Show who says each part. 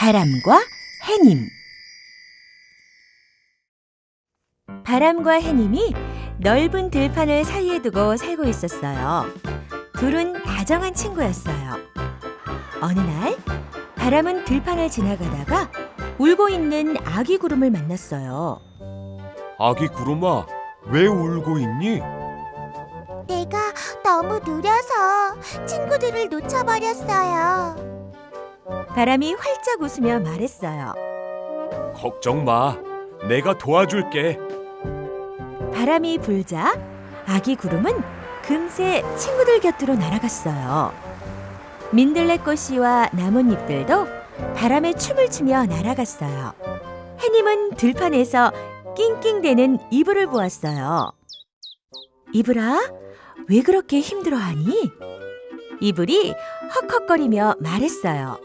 Speaker 1: 바람과 해님 바람과 해님이 넓은 들판을 사이에 두고 살고 있었어요. 둘은 다정한 친구였어요. 어느 날 바람은 들판을 지나가다가 울고 있는 아기 구름을 만났어요.
Speaker 2: 아기 구름아, 왜 울고 있니?
Speaker 3: 내가 너무 느려서 친구들을 놓쳐버렸어요.
Speaker 1: 바람이 활짝 웃으며 말했어요.
Speaker 2: 걱정 마. 내가 도와줄게.
Speaker 1: 바람이 불자 아기 구름은 금세 친구들 곁으로 날아갔어요. 민들레꽃씨와 나뭇잎들도 바람에 춤을 추며 날아갔어요. 해님은 들판에서 낑낑대는 이불을 보았어요. 이불아, 왜 그렇게 힘들어하니? 이불이 헉헉거리며 말했어요.